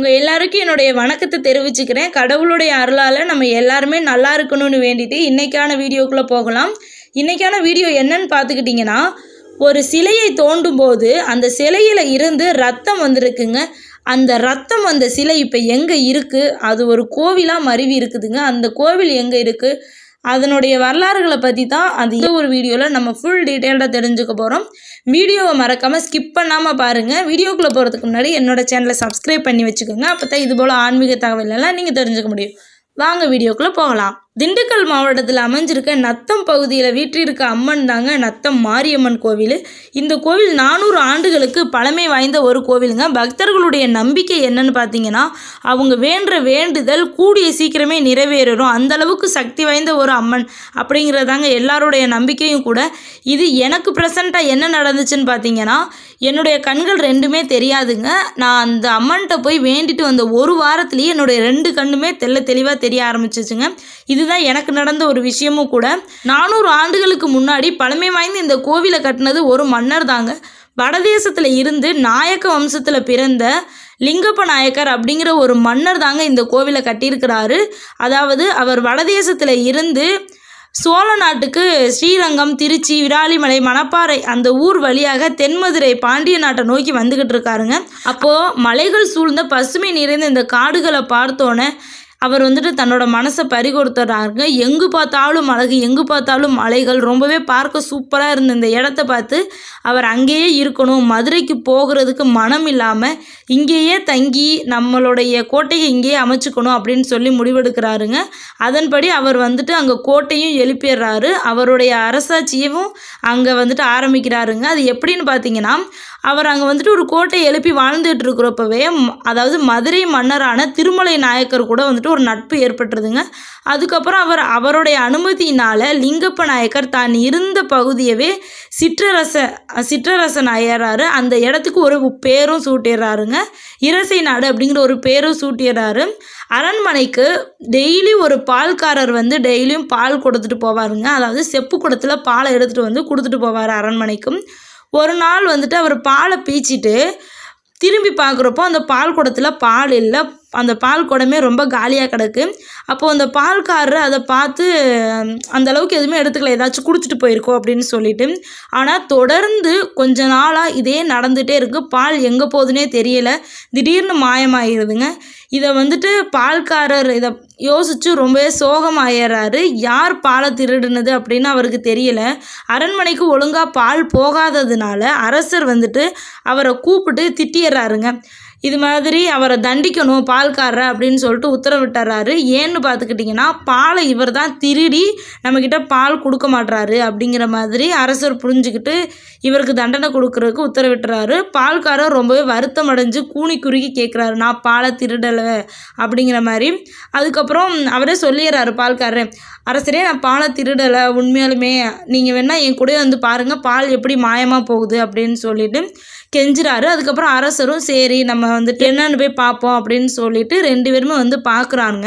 உங்கள் எல்லாருக்கும் என்னுடைய வணக்கத்தை தெரிவிச்சுக்கிறேன். கடவுளுடைய அருளால் நம்ம எல்லாருமே நல்லா இருக்கணும்னு வேண்டிட்டு இன்றைக்கான வீடியோக்குள்ளே போகலாம். இன்றைக்கான வீடியோ என்னன்னு பார்த்துக்கிட்டிங்கன்னா ஒரு சிலையை தோண்டும் போது அந்த சிலையில் இருந்து ரத்தம் வந்திருக்குங்க. அந்த ரத்தம் வந்த சிலை இப்போ எங்கே இருக்குது அது ஒரு கோவிலாக மருவி இருக்குதுங்க. அந்த கோவில் எங்கே இருக்குது அதனுடைய வரலாறுகளை பற்றி தான் அந்த ஒரு வீடியோவில் நம்ம ஃபுல் டீட்டெயில்டாக தெரிஞ்சுக்க போகிறோம் வீடியோவை மறக்காமல் ஸ்கிப் பண்ணாமல் பாருங்கள் வீடியோக்குள்ளே போகிறதுக்கு முன்னாடி என்னோட சேனலை சப்ஸ்கிரைப் பண்ணி வச்சுக்கோங்க. அப்போ தான் இது போல் ஆன்மீக தகவலெல்லாம் நீங்கள் தெரிஞ்சுக்க முடியும். வாங்க வீடியோக்குள்ளே போகலாம். திண்டுக்கல் மாவட்டத்தில் அமைஞ்சிருக்க நத்தம் பகுதியில் வீற்றிருக்க அம்மன் தாங்க நத்தம் மாரியம்மன் கோவில். இந்த கோவில் நானூறு ஆண்டுகளுக்கு பழமை வாய்ந்த ஒரு கோவிலுங்க. பக்தர்களுடைய நம்பிக்கை என்னன்னு பார்த்தீங்கன்னா அவங்க வேண்டுற வேண்டுதல் கூடிய சீக்கிரமே நிறைவேறும் அந்த அளவுக்கு சக்தி வாய்ந்த ஒரு அம்மன் அப்படிங்கிறதாங்க எல்லாருடைய நம்பிக்கையும் கூட. இது எனக்கு ப்ரெசண்ட்டாக என்ன நடந்துச்சுன்னு பார்த்தீங்கன்னா என்னுடைய கண்கள் ரெண்டுமே தெரியாதுங்க. நான் அந்த அம்மன்கிட்ட போய் வேண்டிட்டு வந்த ஒரு வாரத்துலேயே என்னுடைய ரெண்டு கண்ணுமே தெள்ள தெளிவாக தெரிய ஆரம்பிச்சிச்சுங்க. இது இதுதான் எனக்கு நடந்த ஒரு விஷயமும் கூட. நானூறு ஆண்டுகளுக்கு முன்னாடி பழமை வாய்ந்த இந்த கோவிலை கட்டினது ஒரு மன்னர் தாங்க. வடதேசத்தில் இருந்து நாயக்க வம்சத்தில் பிறந்த லிங்கப்ப நாயக்கர் அப்படிங்கிற ஒரு மன்னர் தாங்க இந்த கோவிலை கட்டியிருக்கிறாரு. அதாவது அவர் வடதேசத்தில் இருந்து சோழ நாட்டுக்கு ஸ்ரீரங்கம் திருச்சி விராலிமலை மணப்பாறை அந்த ஊர் வழியாக தென்மதுரை பாண்டிய நாட்டை நோக்கி வந்துக்கிட்டு இருக்காருங்க. அப்போது மலைகள் சூழ்ந்த பசுமை நிறைந்த இந்த காடுகளை பார்த்தோன்னே அவர் வந்துட்டு தன்னோட மனசை பறிகொடுத்துட்றாருங்க எங்கு பார்த்தாலும் அழகு எங்கு பார்த்தாலும் மலைகள் ரொம்பவே பார்க்க சூப்பராக இருந்த இந்த இடத்த பார்த்து அவர் அங்கேயே இருக்கணும். மதுரைக்கு போகிறதுக்கு மனம் இல்லாமல் இங்கேயே தங்கி நம்மளுடைய கோட்டையை இங்கேயே அமைச்சுக்கணும் அப்படின்னு சொல்லி முடிவெடுக்கிறாருங்க. அதன்படி அவர் வந்துட்டு அங்கே கோட்டையும் எழுப்பிடுறாரு. அவருடைய அரசாட்சியவும் அங்கே வந்துட்டு ஆரம்பிக்கிறாருங்க. அது எப்படின்னு பார்த்தீங்கன்னா அவர் அங்கே வந்துட்டு ஒரு கோட்டை எழுப்பி வாழ்ந்துட்டு இருக்கிறப்பவே அதாவது மதுரை மன்னரான திருமலை நாயக்கர் கூட வந்துட்டு ஒரு நட்பு ஏற்பட்டுருதுங்க அதுக்கப்புறம் அவர் அவருடைய அனுமதியினால் லிங்கப்ப நாயக்கர் தான் இருந்த பகுதியவே சிற்றரச சிற்றரசன் ஆயிடுறாரு அந்த இடத்துக்கு ஒரு பேரும் சூட்டிடுறாருங்க. இரசை நாடு அப்படிங்கிற ஒரு பேரும் சூட்டிடுறாரு. அரண்மனைக்கு டெய்லி ஒரு பால்காரர் வந்து டெய்லியும் பால் கொடுத்துட்டு போவாருங்க. அதாவது செப்பு குடத்தில் பாலை எடுத்துகிட்டு வந்து கொடுத்துட்டு போவார் அரண்மனைக்கும். ஒரு நாள் வந்துட்டு அவர் பாலை பீச்சிட்டு திரும்பி பார்க்குறப்போ அந்த பால் குடத்தில் பால் இல்லை அந்த பால் குடமே ரொம்ப காலியாக கிடக்கு. அப்போது அந்த பால்காரர் அதை பார்த்து அந்தளவுக்கு அந்த அளவுக்கு எதுவுமே எடுத்துக்கல. ஏதாச்சும் குடிச்சிட்டு போயிருக்கோம் அப்படின்னு சொல்லிட்டு. ஆனால் தொடர்ந்து கொஞ்ச நாளாக இதே நடந்துகிட்டே இருக்குது பால் எங்கே போகுதுன்னே தெரியல. திடீர்னு மாயமாகிடுதுங்க இதை வந்துட்டு பால்காரர் இதை யோசித்து ரொம்பவே சோகமாயிடுறாரு யார் பாலை திருடுனது அப்படின்னு அவருக்கு தெரியல. அரண்மனைக்கு ஒழுங்காக பால் போகாததுனால அரசர் வந்துட்டு அவரை கூப்பிட்டு திட்டிடுறாருங்க இது மாதிரி அவரை தண்டிக்கணும் பால்காரரை அப்படின்னு சொல்லிட்டு உத்தரவிட்டுறாரு. ஏன்னு பார்த்துக்கிட்டிங்கன்னா பாலை இவர் தான் திருடி நம்மக்கிட்ட பால் கொடுக்க மாட்றாரு அப்படிங்கிற மாதிரி அரசர் புரிஞ்சுக்கிட்டு இவருக்கு தண்டனை கொடுக்கறதுக்கு உத்தரவிட்டுறாரு. பால்காரர் ரொம்பவே வருத்தம் அடைஞ்சு கூனி குறுகி கேட்குறாரு நான் பாலை திருடலை அப்படிங்கிற மாதிரி. அதுக்கப்புறம் அவரே சொல்லிடுறாரு பால்காரர் அரசரே நான் பாலை திருடலை. உண்மையாலுமே நீங்கள் வேணால் என் கூடயே வந்து பாருங்கள் பால் எப்படி மாயமாக போகுது அப்படின்னு சொல்லிட்டு கெஞ்சுறாரு. அதுக்கப்புறம் அரசரும் சரி நம்ம வந்துட்டு என்னென்னு போய் பார்ப்போம் அப்படின்னு சொல்லிட்டு ரெண்டு பேருமே வந்து பார்க்குறாங்க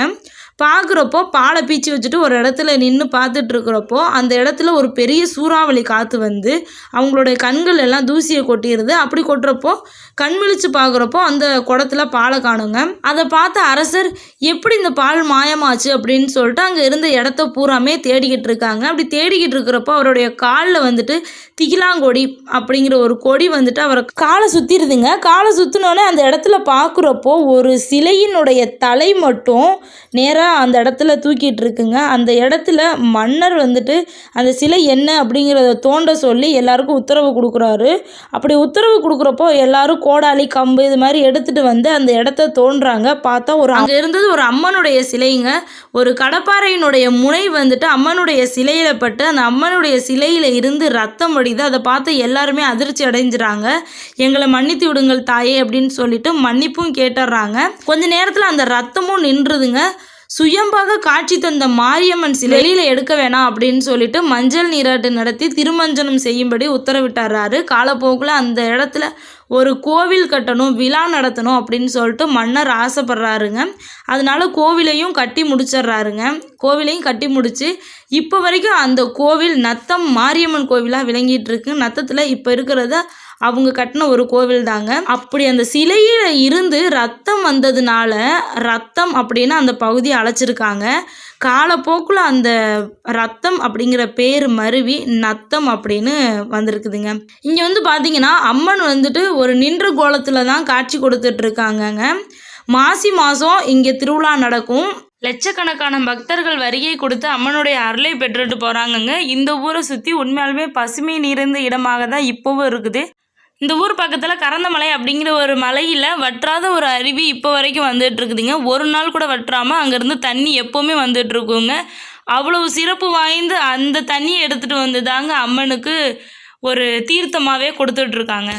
பார்க்குறப்போ பாலை பீச்சி வச்சுட்டு ஒரு இடத்துல நின்று பார்த்துட்ருக்குறப்போ அந்த இடத்துல ஒரு பெரிய சூறாவளி காற்று வந்து அவங்களுடைய கண்கள் எல்லாம் தூசியை கொட்டிடுது. அப்படி கொட்டுறப்போ கண் விழிச்சு பார்க்குறப்போ அந்த குடத்துல பாலை காணுங்க. அதை பார்த்த அரசர் எப்படி இந்த பால் மாயமாச்சு? அப்படின்னு சொல்லிட்டு அங்கே இருந்த இடத்த பூராமே தேடிக்கிட்டு இருக்காங்க. அப்படி தேடிக்கிட்டு இருக்கிறப்போ அவருடைய காலில் வந்துட்டு திகிலாங்கொடி அப்படிங்கிற ஒரு கொடி வந்துட்டு அவரை காலை சுற்றிடுதுங்க காலை சுற்றினோடனே அந்த இடத்துல பார்க்குறப்போ ஒரு சிலையினுடைய தலை மட்டும் நேராக அந்த இடத்துல தூக்கிட்டு இருக்குங்க அந்த இடத்துல மன்னர் வந்துட்டு அந்த சிலை என்ன அப்படிங்கிறத தோண்ட சொல்லி எல்லாருக்கும் உத்தரவு கொடுக்குறாரு. அப்படி உத்தரவு கொடுக்குறப்போ எல்லாரும் கோடாலி கம்பு இது மாதிரி எடுத்துட்டு வந்து அந்த இடத்த தோன்றாங்க. பார்த்தா ஒரு அங்கே இருந்தது ஒரு அம்மனுடைய சிலைங்க. ஒரு கடப்பாறையினுடைய முனை வந்துட்டு அம்மனுடைய சிலையில் பட்டு அந்த அம்மனுடைய சிலையில் இருந்து ரத்தம் வடிது அதை பார்த்து எல்லாருமே அதிர்ச்சி அடைஞ்சிறாங்க. எங்களை மன்னித்து விடுங்கள் தாயே அப்படின்னு சொல்லிட்டு மன்னிப்பும் கேட்டுடுறாங்க கொஞ்ச நேரத்தில் அந்த ரத்தமும் நின்றுதுங்க. சுயம்பாக காட்சி தந்த மாரியம்மன் சிலை எடுக்க வேணாம் அப்படின்னு சொல்லிட்டு மஞ்சள் நீராட்டு நடத்தி திருமஞ்சனம் செய்யும்படி உத்தரவிட்டாரு காலப்போக்கில் அந்த இடத்துல ஒரு கோவில் கட்டணும் விழா நடத்தணும் அப்படின்னு சொல்லிட்டு மன்னர் ஆசைப்படுறாருங்க. அதனால கோவிலையும் கட்டி முடிச்சிடுறாருங்க. கோவிலையும் கட்டி முடிச்சு இப்போ வரைக்கும் அந்த கோவில் நத்தம் மாரியம்மன் கோவிலாக விளங்கிட்டு இருக்கு. நத்தத்தில் இப்போ இருக்கிறத அவங்க கட்டின ஒரு கோவில் தாங்க அப்படி அந்த சிலையில் இருந்து ரத்தம் வந்ததுனால ரத்தம் அப்படின்னு அந்த பகுதியை அழைச்சிருக்காங்க. காலப்போக்கில் அந்த ரத்தம் அப்படிங்கிற பேர் மருவி நத்தம் அப்படின்னு வந்திருக்குதுங்க. இங்கே வந்து பார்த்தீங்கன்னா அம்மன் வந்துட்டு ஒரு நின்ற கோலத்தில் தான் காட்சி கொடுத்துட்டு இருக்காங்கங்க மாசி மாதம் இங்கே திருவிழா நடக்கும். லட்சக்கணக்கான பக்தர்கள் வருகை கொடுத்து அம்மனுடைய அருளை பெற்றுட்டு போகிறாங்கங்க இந்த ஊரை சுற்றி உண்மையாலுமே பசுமை நிறைந்த இடமாக தான் இப்போவும் இருக்குது. இந்த ஊர் பக்கத்தில் கரந்தமலை அப்படிங்கிற ஒரு மலையில் வற்றாத ஒரு அருவி இப்போ வரைக்கும் வந்துட்டுருக்குதுங்க ஒரு நாள் கூட வற்றாமல் அங்கேருந்து தண்ணி எப்போவுமே வந்துட்டுருக்குங்க அவ்வளவு சிறப்பு வாய்ந்து அந்த தண்ணியை எடுத்துகிட்டு வந்து தாங்க அம்மனுக்கு ஒரு தீர்த்தமாகவே கொடுத்துட்ருக்காங்க.